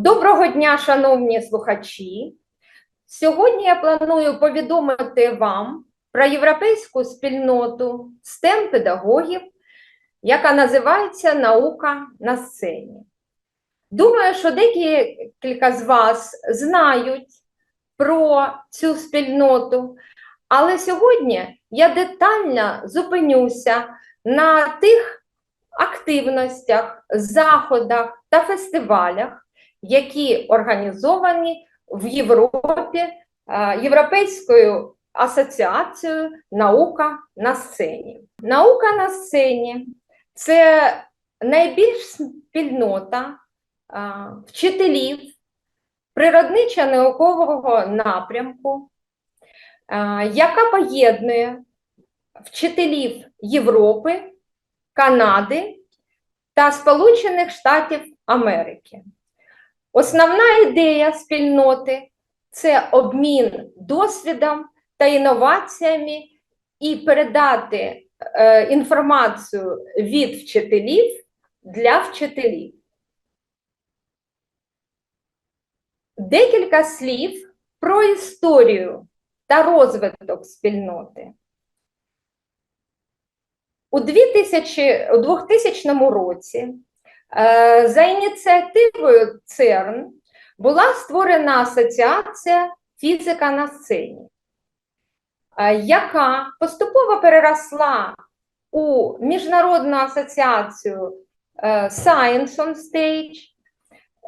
Доброго дня, шановні слухачі. Сьогодні я планую повідомити вам про європейську спільноту STEM педагогів, яка називається Наука на сцені. Думаю, що декілька з вас знають про цю спільноту, але сьогодні я детально зупинюся на тих активностях, заходах та фестивалях, які організовані в Європі е, Європейською асоціацією Наука на сцені. Наука на сцені це найбільш спільнота е, вчителів природничо-наукового напрямку, е, яка поєднує вчителів Європи, Канади та Сполучених Штатів Америки. Основна ідея спільноти це обмін досвідом та інноваціями і передати е, інформацію від вчителів для вчителів. Декілька слів про історію та розвиток спільноти. У 2000, у 2000 році за ініціативою ЦЕРН була створена асоціація фізика на сцені, е, яка поступово переросла у Міжнародну асоціацію е, Science on Stage,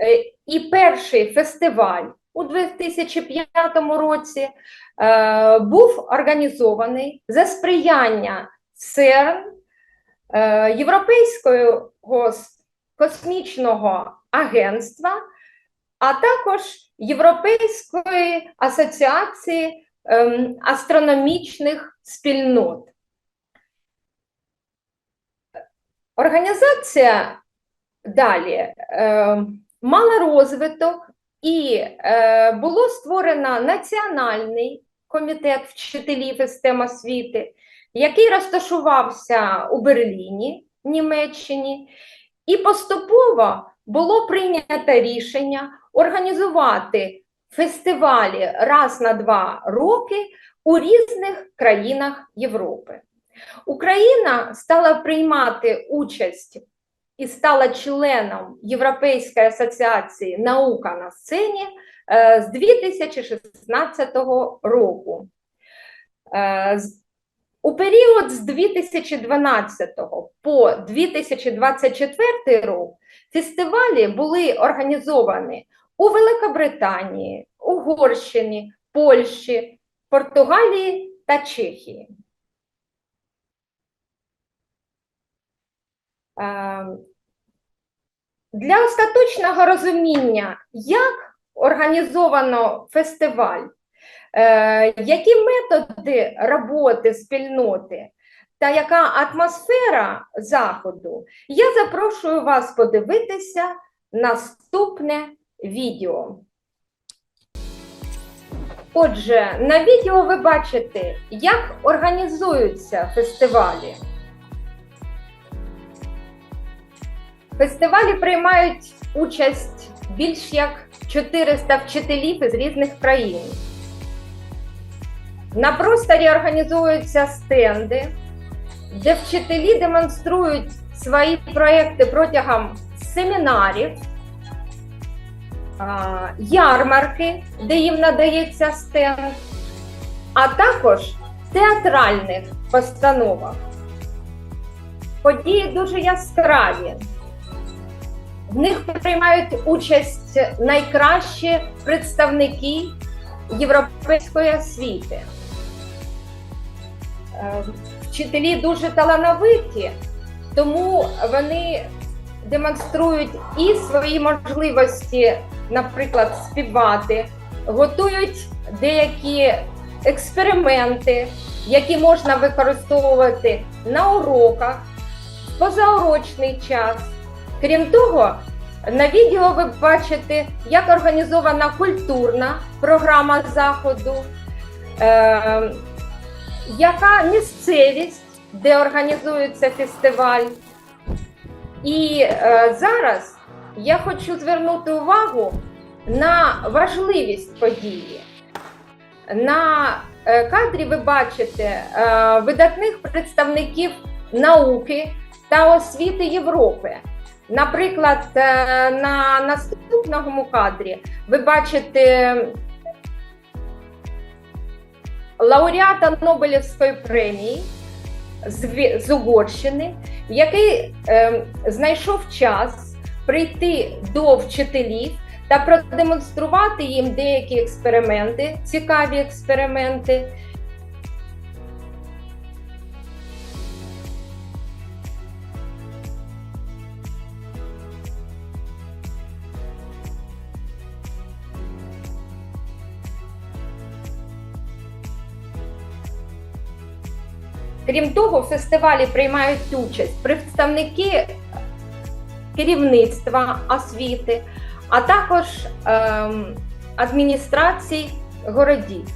Е, і перший фестиваль у 2005 році е, був організований за сприяння ЦЕРН, е, Європейського космічного агентства, а також Європейської асоціації ем, астрономічних спільнот. Організація далі ем, мала розвиток і е, було створено Національний комітет вчителів систем освіти, який розташувався у Берліні, Німеччині, і поступово було прийнято рішення організувати фестивалі раз на два роки у різних країнах Європи. Україна стала приймати участь і стала членом Європейської асоціації Наука на сцені е, з 2016 року. У період з 2012 по 2024 рік фестивалі були організовані у Великобританії, Угорщині, Польщі, Португалії та Чехії. Е, Для остаточного розуміння, як організовано фестиваль, які методи роботи спільноти та яка атмосфера заходу, я запрошую вас подивитися наступне відео. Отже, на відео ви бачите, як організуються фестивалі. Фестивалі приймають участь більш як 400 вчителів із різних країн. На просторі організовуються стенди, де вчителі демонструють свої проекти протягом семінарів, ярмарки, де їм надається стенд, а також театральних постановок. Події дуже яскраві. В них приймають участь найкращі представники європейської освіти. Е, Вчителі дуже талановиті, тому вони демонструють і свої можливості, наприклад, співати, готують деякі експерименти, які можна використовувати на уроках, в позаурочний час. Крім того, на відео ви бачите, як організована культурна програма заходу, е, яка місцевість, де організується фестиваль. І е, зараз я хочу звернути увагу на важливість події. На е, кадрі ви бачите е, видатних представників науки та освіти Європи. Наприклад, е, на наступному кадрі ви бачите лауреата Нобелівської премії з Угорщини, який е, знайшов час прийти до вчителів та продемонструвати їм деякі експерименти, цікаві експерименти. Крім того, в фестивалі приймають участь представники керівництва освіти, а також ем, адміністрацій городів.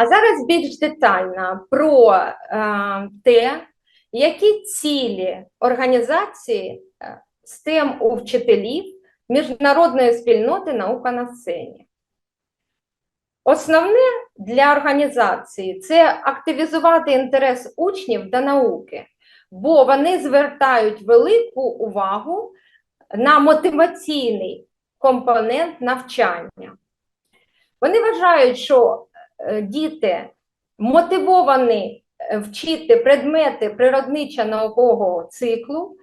А зараз більш детально про е, те, які цілі організації е, STEM у вчителів міжнародної спільноти наука на сцені. Основне для організації це активізувати інтерес учнів до науки, бо вони звертають велику увагу на мотиваційний компонент навчання. Вони вважають, що діти мотивовані е, вчити предмети природничо-наукового циклу,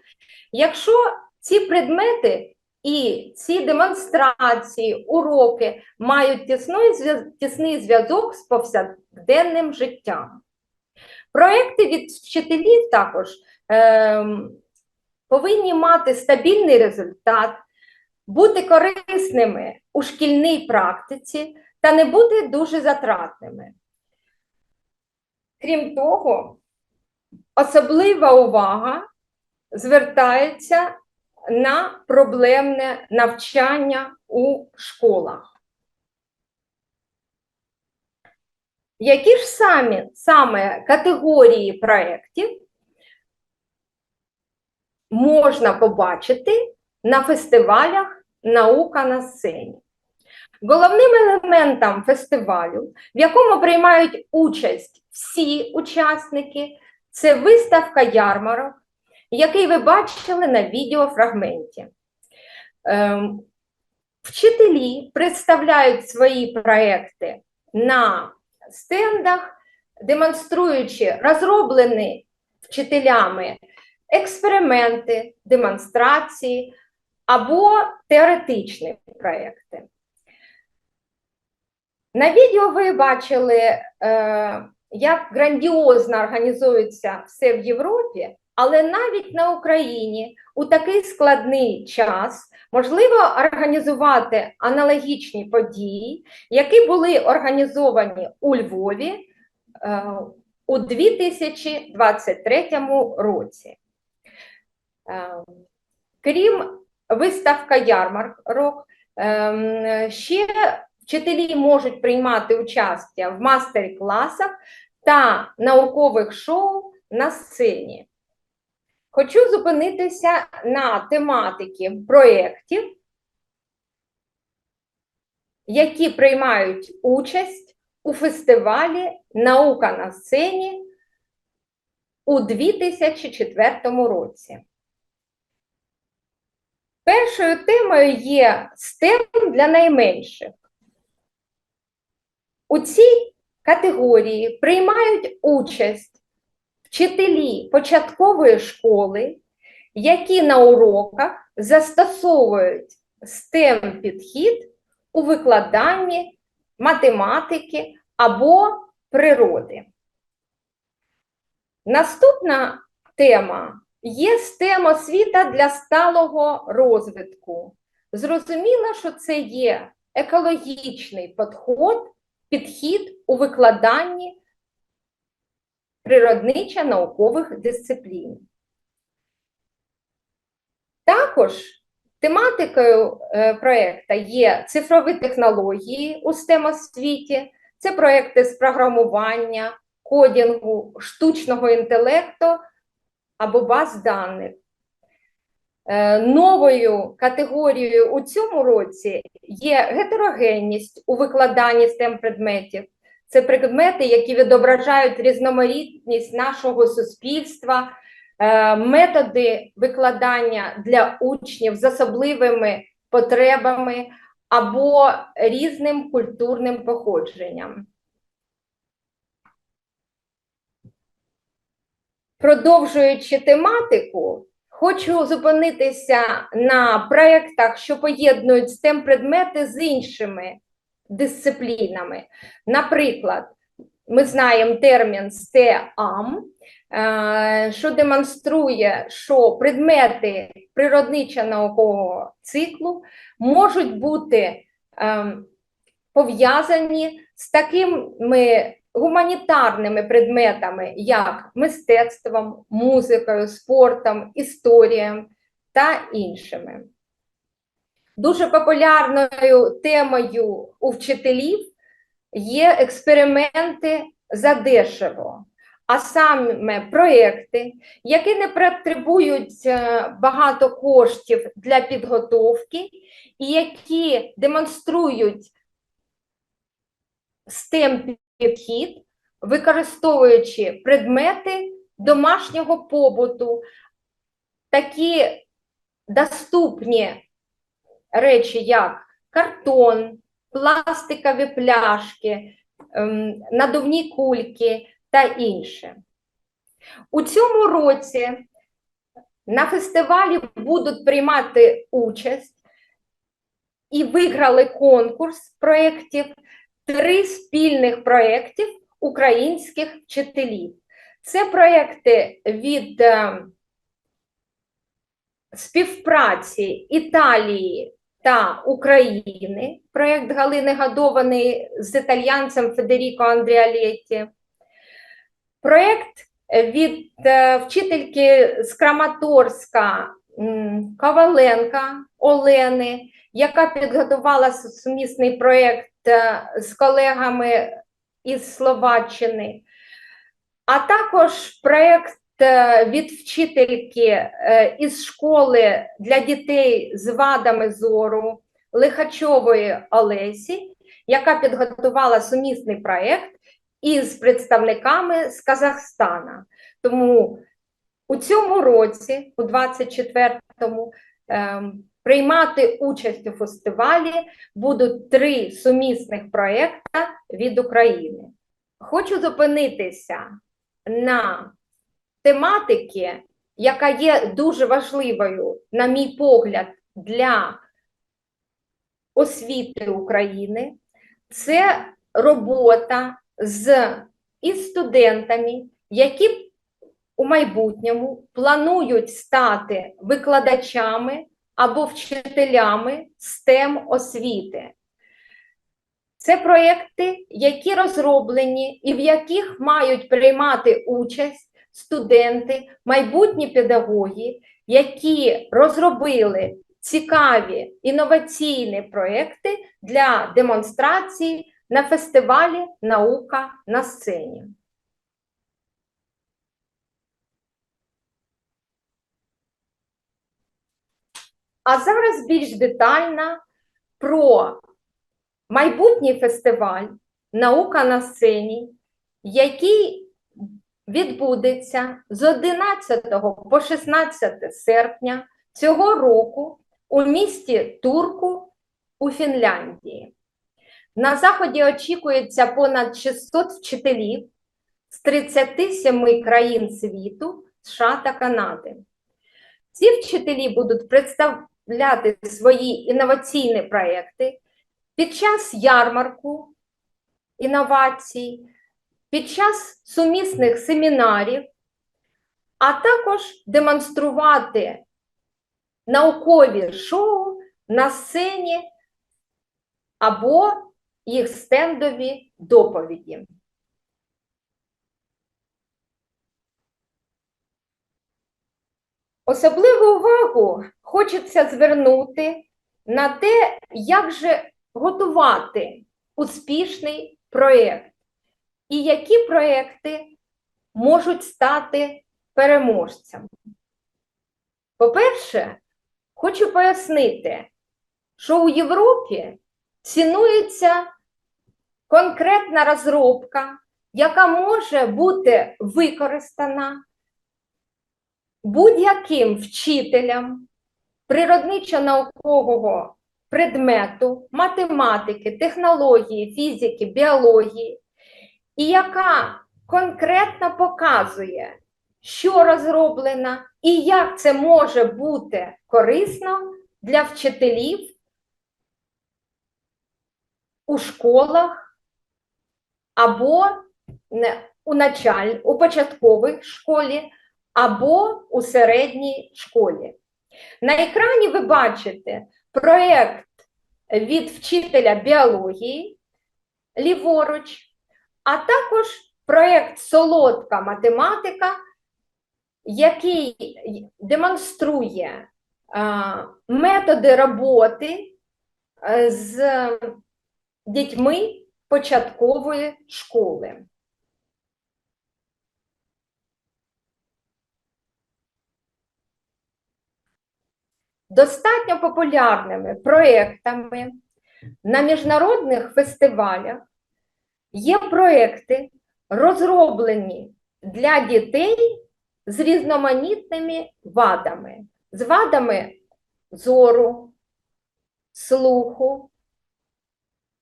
якщо ці предмети і ці демонстрації, уроки мають тісний зв'яз- тісний зв'язок з повсякденним життям. Проекти від вчителів також ем, повинні мати стабільний результат, бути корисними у шкільній практиці та не бути дуже затратними. Крім того, особлива увага звертається на проблемне навчання у школах. Які ж самі саме категорії проєктів можна побачити на фестивалях Наука на сцені? Головним елементом фестивалю, в якому приймають участь всі учасники, це виставка ярмарок, який ви бачили на відеофрагменті. Ем, Вчителі представляють свої проекти на стендах, демонструючи розроблені вчителями експерименти, демонстрації або теоретичні проекти. На відео ви бачили, е, як грандіозно організується все в Європі, але навіть на Україні у такий складний час можливо організувати аналогічні події, які були організовані у Львові е, у 2023 році. Е, Крім виставка ярмарок, ем, ще вчителі можуть приймати участь в мастер-класах та наукових шоу на сцені. Хочу зупинитися на тематики проєктів, які приймають участь у фестивалі Наука на сцені у 2004 році. Першою темою є STEM для найменших. У цій категорії приймають участь вчителі початкової школи, які на уроках застосовують STEM підхід у викладанні математики або природи. Наступна тема є STEM освіта для сталого розвитку. Зрозуміло, що це є екологічний підход, підхід у викладанні природничо-наукових дисциплін. Також тематикою е, проєкту є цифрові технології у STEM освіті, це проєкти з програмування, кодінгу, штучного інтелекту або баз даних. Е, Новою категорією у цьому році є гетерогенність у викладанні STEM предметів. Це предмети, які відображають різноманітність нашого суспільства, е, методи викладання для учнів з особливими потребами або різним культурним походженням. Продовжуючи тематику, хочу зупинитися на проєктах, що поєднують STEM предмети з іншими дисциплінами. Наприклад, ми знаємо термін STEAM, е, що демонструє, що предмети природничо-наукового циклу можуть бути ем, пов'язані з такими гуманітарними предметами, як мистецтвом, музикою, спортом, історією та іншими. Дуже популярною темою у вчителів є експерименти задешево, а саме проекти, які не потребують е, багато коштів для підготовки і які демонструють STEM підхід, використовуючи предмети домашнього побуту, такі доступні речі, як картон, пластикові пляшки, ем, надувні кульки та інше. У цьому році на фестивалі будуть приймати участь і виграли конкурс проєктів три спільних проєктів українських вчителів. Це проєкти від е, співпраці Італії та України, проєкт Галини Гадований з італьянцем Федеріко Андріалєті, проєкт від е, вчительки з Краматорська Коваленка Олени, яка підготувала сумісний проєкт е, з колегами із Словаччини, а також проєкт е, від вчительки е, із школи для дітей з вадами зору Лихачової Олесі, яка підготувала сумісний проєкт із представниками з Казахстана. Тому у цьому році, у 24-му, ем, приймати участь у фестивалі будуть три сумісних проєкти від України. Хочу зупинитися на тематики, яка є дуже важливою, на мій погляд, для освіти України. Це робота з із студентами, які у майбутньому планують стати викладачами або вчителями STEM освіти. Це проєкти, які розроблені і в яких мають приймати участь студенти, майбутні педагоги, які розробили цікаві інноваційні проєкти для демонстрації на фестивалі Наука на сцені. А зараз більш детально про майбутній фестиваль Наука на сцені, який відбудеться з 11 по 16 серпня цього року у місті Турку у Фінляндії. На заході очікується понад 600 вчителів з 37 країн світу, США та Канади. Ці вчителі будуть представляти свої інноваційні проекти під час ярмарку інновацій, під час сумісних семінарів, а також демонструвати наукові шоу на сцені або їх стендові доповіді. Особливу увагу хочеться звернути на те, як же готувати успішний проєкт і які проєкти можуть стати переможцями. По-перше, хочу пояснити, що у Європі цінується конкретна розробка, яка може бути використана будь-яким вчителем природничо-наукового предмету, математики, технології, фізики, біології, і яка конкретно показує, що розроблено і як це може бути корисно для вчителів у школах або у началь, у початковій школі, або у середній школі. На екрані ви бачите проєкт від вчителя біології ліворуч, а також проєкт Солодка математика, який демонструє методи роботи з дітьми початкової школи. Достатньо популярними проєктами на міжнародних фестивалях є проєкти, розроблені для дітей з різноманітними вадами, з вадами зору, слуху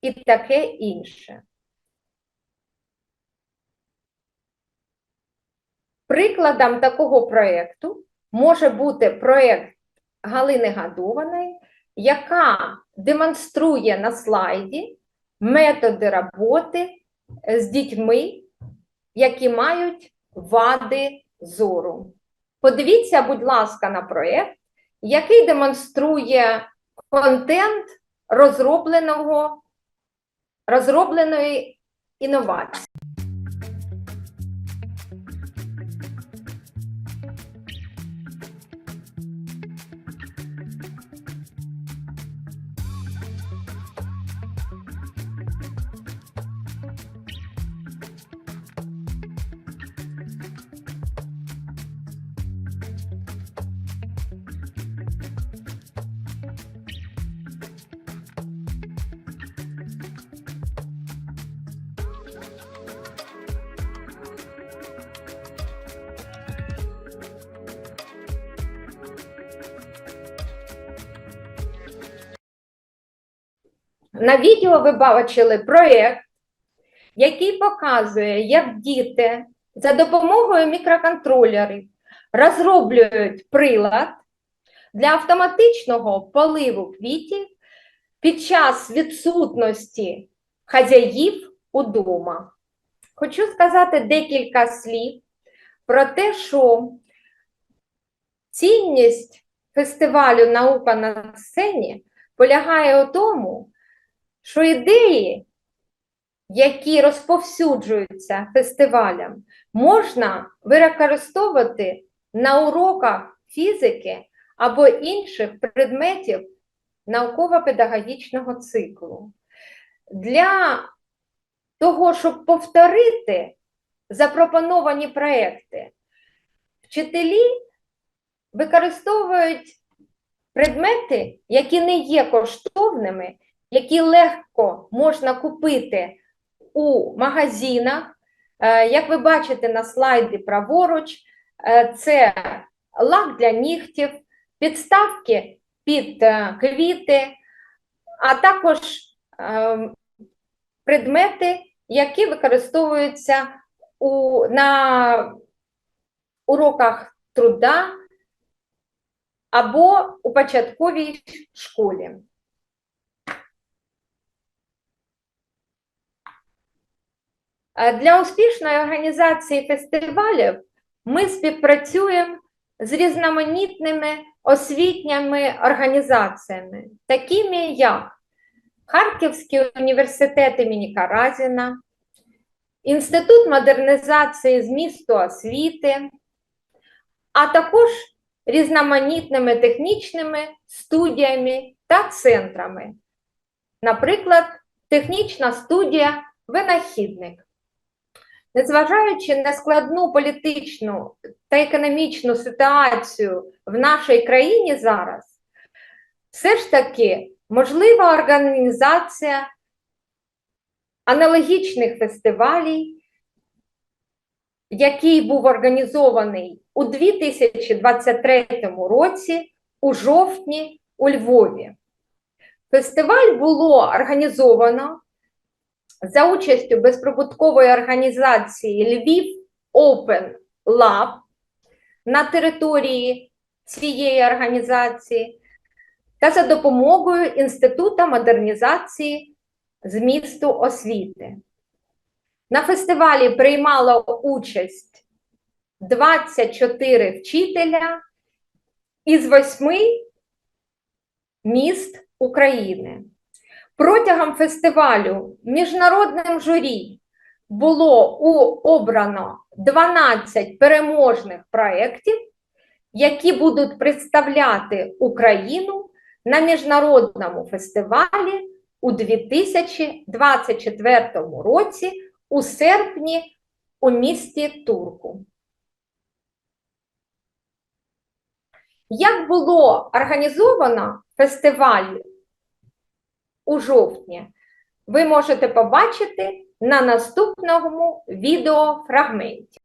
і таке інше. Прикладом такого проєкту може бути проєкт Галини Гадованої, яка демонструє на слайді методи роботи з дітьми, які мають вади зору. Подивіться, будь ласка, на проєкт, який демонструє контент розробленого, розробленої інновації. На відео ви бачили проєкт, який показує, як діти за допомогою мікроконтролерів розроблюють прилад для автоматичного поливу квітів під час відсутності хазяїв удома. Хочу сказати декілька слів про те, що цінність фестивалю Наука на сцені полягає у тому, що ідеї, які розповсюджуються фестивалям, можна використовувати на уроках фізики або інших предметів науково-педагогічного циклу. Для того, щоб повторити запропоновані проекти, вчителі використовують предмети, які не є коштовними які легко можна купити у магазинах. Е, як ви бачите на слайді праворуч, е, це лак для нігтів, підставки під е, квіти, а також предмети, які використовуються у, на уроках труда або у початковій школі. Для успішної організації фестивалів ми співпрацюємо з різноманітними освітніми організаціями, такими як Харківський університет імені Каразіна, Інститут модернізації змісту освіти, а також різноманітними технічними студіями та центрами. Наприклад, технічна студія Винахідник. Незважаючи на складну політичну та економічну ситуацію в нашій країні зараз, все ж таки можлива організація аналогічних фестивалів, який був організований у 2023 році у жовтні у Львові. Фестиваль було організовано за участю безприбуткової організації Львів Open Lab на території цієї організації та за допомогою Інституту модернізації змісту освіти. На фестивалі приймало участь 24 вчителя із восьми міст України. Протягом фестивалю міжнародним журі було обрано 12 переможних проєктів, які будуть представляти Україну на міжнародному фестивалі у 2024 році у серпні у місті Турку. Як було організовано фестиваль у жовтні, ви можете побачити на наступному відеофрагменті.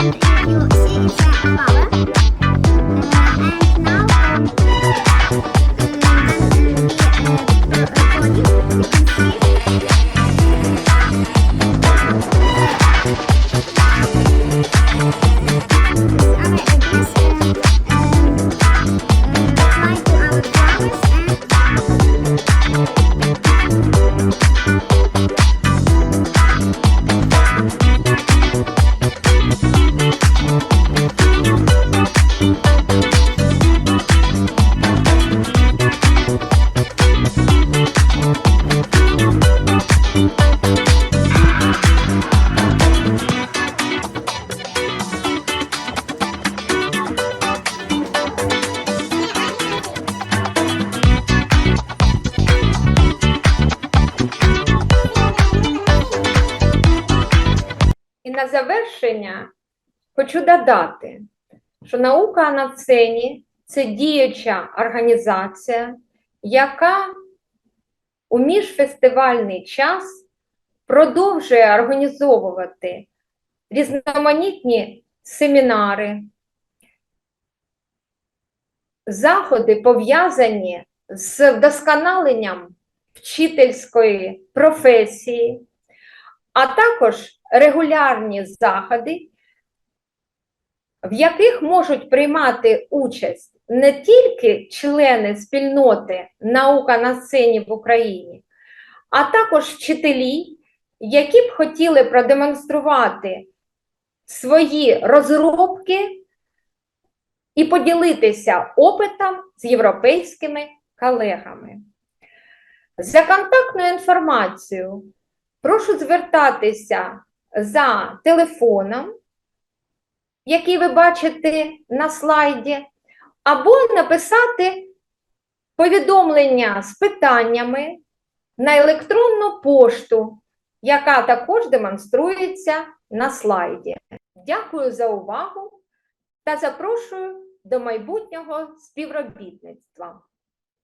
And if you see a power. На завершення хочу додати, що наука на сцені це діюча організація, яка у міжфестивальний час продовжує організовувати різноманітні семінари, заходи пов'язані з вдосконаленням вчительської професії, а також регулярні заходи, в яких можуть приймати участь не тільки члени спільноти наука на сцені в Україні, а також вчителі, які б хотіли продемонструвати свої розробки і поділитися опитом з європейськими колегами. За контактною інформацією прошу звертатися за телефоном, який ви бачите на слайді, або написати повідомлення з питаннями на електронну пошту, яка також демонструється на слайді. Дякую за увагу та запрошую до майбутнього співробітництва.